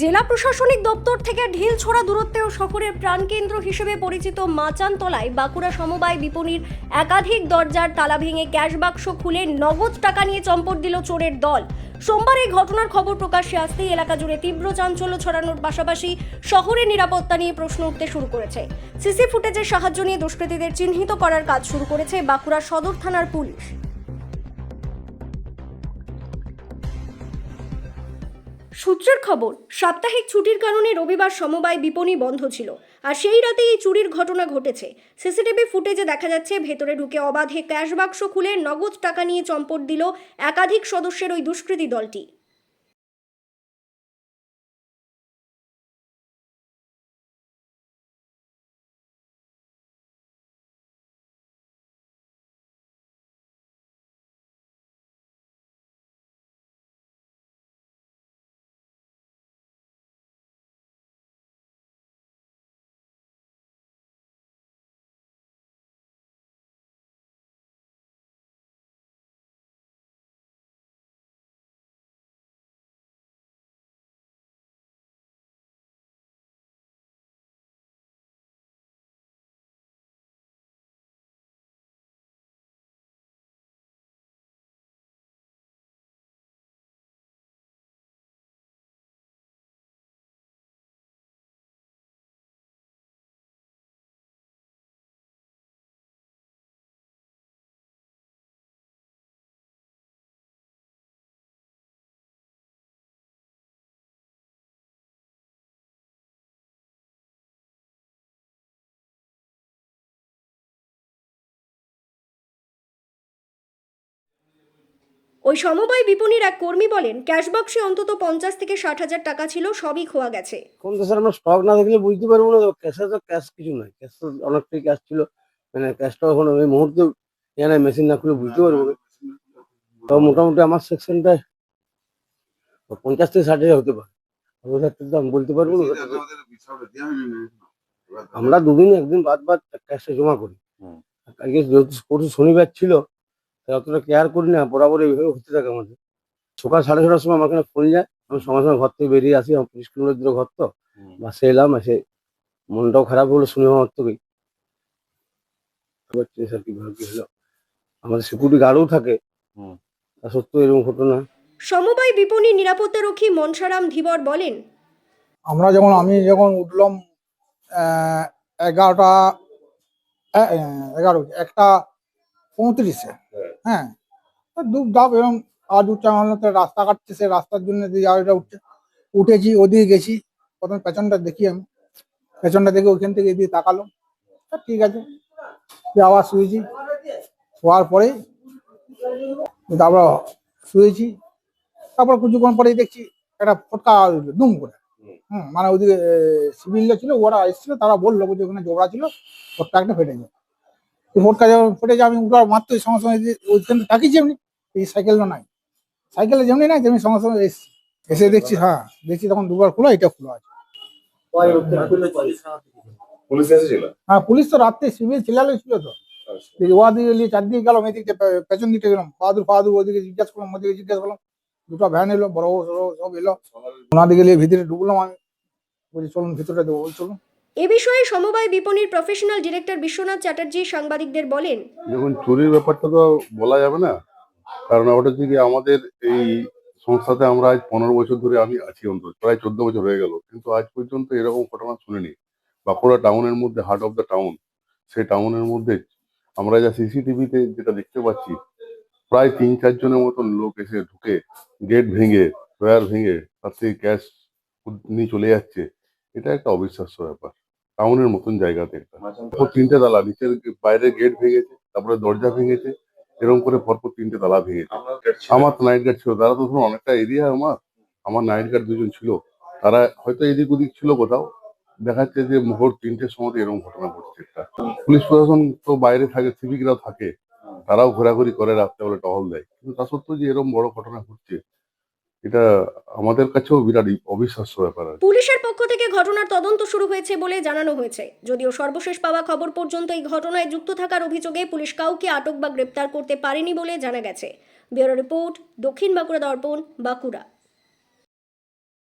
জেলা প্রশাসনিক দপ্তর থেকে ঢিল ছোড়া দূরত্বেও শহরের প্রাণকেন্দ্র হিসেবে পরিচিত মাচানতলায় বাঁকুড়া সমবায় বিপণীর একাধিক দরজার তালা ভেঙে ক্যাশ বাক্স খুলে নগদ টাকা নিয়ে চম্পট দিল চোরের দল। সোমবার এই ঘটনার খবর প্রকাশ্যে আসতেই এলাকা জুড়ে তীব্র চাঞ্চল্য ছড়ানোর পাশাপাশি শহরের নিরাপত্তা নিয়ে প্রশ্ন উঠতে শুরু করেছে। সিসি ফুটেজের সাহায্য নিয়ে দুষ্কৃতীদের চিহ্নিত করার কাজ শুরু করেছে বাঁকুড়া সদর থানার পুলিশ। সূত্রের খবর, সাপ্তাহিক ছুটির কারণে রবিবার সমবায় বিপণী বন্ধ ছিল। আর সেই রাতেই এই চুরির ঘটনা ঘটেছে। সিসিটিভি ফুটেজে দেখা যাচ্ছে, ভেতরে ঢুকে অবাধে ক্যাশ বাক্স খুলে নগদ টাকা নিয়ে চম্পট দিল একাধিক সদস্যের ওই দুষ্কৃতী দলটি। ওই সমবায় বিপণীর এক কর্মী বলেন ক্যাশ বাক্সে অন্তত পঞ্চাশ থেকে ষাট হাজার টাকা ছিল সবই খোয়া গেছে। কোন দেশের আমরা স্টক না দেখলে বুঝতে পারব না ক্যাশে তো ক্যাশ কিছু নয় ক্যাশ তো অনেকটাই ক্যাশ ছিল। মানে ক্যাশটা এখন এই মুহূর্তে এখানে মেশিন না খুলে বুঝতে পারব। না তো মোটামুটি আমার সেকশনটায় পঞ্চাশ থেকে ষাট হাজার হতে পারে। তো আমি বলতে পারব না। আমরা দুদিন একদিন বাদ বাদ ক্যাশটা জমা করি। আজকে যেহেতু পরশু শনিবার ছিল অতটা কেয়ার করি না বরাবর এইভাবে হতে থাকে আমাদের। সকাল সাড়ে ছটার সময় আমার এখানে ফোন যায় আমি সঙ্গে সঙ্গে ঘর থেকে বেরিয়ে আসি আমার পঁচিশ কিলোমিটার দূরে ঘর তো। বাসে এলাম এসে মনটাও খারাপ হলো শুনে আমার থেকেই স্যার কীভাবে কি হলো। আমাদের সিকিউরিটি গার্ডও থাকে। হুম। তা সত্ত্বেও এরকম ঘটনা। সমবায় বিপণী নিরাপত্তারক্ষী মনসারাম ধীবর বলেন আমরা যখন আমি যখন উঠলাম এগারোটা এগারো একটা পঁয়ত্রিশে। হ্যাঁ। দুপ ডাব এবং আজ উঠছে রাস্তা কাটছে সে রাস্তার জন্য দিয়ে গাড়িটা উঠছে। উঠেছি ওদিকে গেছি। প্রথমে পেছনটা দেখি আমি। পেছনটা দেখে ওইখান থেকে এদিকে তাকালো ঠিক আছে আবার শুয়েছি। শোয়ার পরে তারপর শুয়েছি। তারপর কিছুক্ষণ পরেই দেখছি একটা ফটকা আওয়াজ হলো, দুম করে। হুম মানে ওদিকে সিভিলরা ছিল ওরা এসেছিল তারা বলল যে ওখানে জোড়া ছিল ফটকা একটা ফেটে যায় ফটকা যখন ফেটে যায় আমি উঠার মাত্রই সঙ্গে সঙ্গে ওইখানে তাকিয়েছি এমনি এই সাইকেলটা নাই। সাইকেলে যেমনি নাই তেমনি সঙ্গে সঙ্গে এসছি এসে দেখছি হ্যাঁ দেখছি তখন দুবার খোলা এটা খোলা আছে। হ্যাঁ পুলিশ তো রাত্রে সিভিল চিল্লালে ছিল তো। ওয়াদিকে নিয়ে চারদিকে গেলাম এদিকে পেছন দিকে গেলাম ওদিকে জিজ্ঞাসা করলাম ওদিকে জিজ্ঞাসা করলাম দুটো ভ্যান এলো বড় বড় সব এলো। ওনাদিকে নিয়ে ভিতরে ঢুকলাম আমি। বলছি চলুন ভিতরে দেবো চলুন। এ বিষয়ে সমবায় বিপণীর প্রফেশনাল ডিরেক্টর বিশ্বনাথ চ্যাটার্জি সাংবাদিকদের বলেন, দেখুন, চুরির ব্যাপারটা তো বলা যাবে না। কারণ ওটা হচ্ছে কি আমাদের এই সংস্থাতে আমরা আজ পনেরো বছর ধরে আমি আছি অন্তত, প্রায় চোদ্দ বছর হয়ে গেল। কিন্তু আজ পর্যন্ত এরকম ঘটনা শুনিনি। বাঁকুড়া টাউনের মধ্যে হার্ট অফ দ্য টাউন সেই টাউনের মধ্যে আমরা যা সিসিটিভিতে যেটা দেখতে পাচ্ছি, প্রায় তিন চারজনের মতন লোক এসে ঢুকে গেট ভেঙে ড্রয়ার ভেঙে তার থেকে ক্যাশ নিয়ে চলে যাচ্ছে। এটা একটা অবিশ্বাস্য ব্যাপার। টাউনের মতন জায়গাতে একটা তিনটে তালা, নিচের বাইরে গেট ভেঙেছে, তারপরে দরজা ভেঙেছে, এরকম করে পরপর তিনটে তালা ভেঙেছে। আমার তো নাইট গার্ড ছিল, তারা তো ধরুন অনেকটা এরিয়া আমার আমার নাইট গার্ড দুজন ছিল। তারা হয়তো এদিক ওদিক ছিল কোথাও দেখা যাচ্ছে যে ভোর তিনটের সময় এরকম ঘটনা ঘটছে একটা। পুলিশ প্রশাসন তো বাইরে থাকে সিভিকরাও থাকে, তারাও ঘোরাঘুরি করে, রাত্রেবেলা টহল দেয়। কিন্তু তা সত্ত্বেও যে এরকম বড় ঘটনা ঘটছে এটা আমাদের কাছেও বিরাট অবিশ্বাস্য ব্যাপার পুলিশের পক্ষ থেকে ঘটনার তদন্ত শুরু হয়েছে বলে জানানো হয়েছে। যদিও সর্বশেষ পাওয়া খবর পর্যন্ত এই ঘটনায় যুক্ত থাকার অভিযোগে পুলিশ কাউকে আটক বা গ্রেপ্তার করতে পারেনি বলে জানা গেছে। ব্যুরো রিপোর্ট, দক্ষিণ বাঁকুড়া দর্পণ, বাঁকুড়া।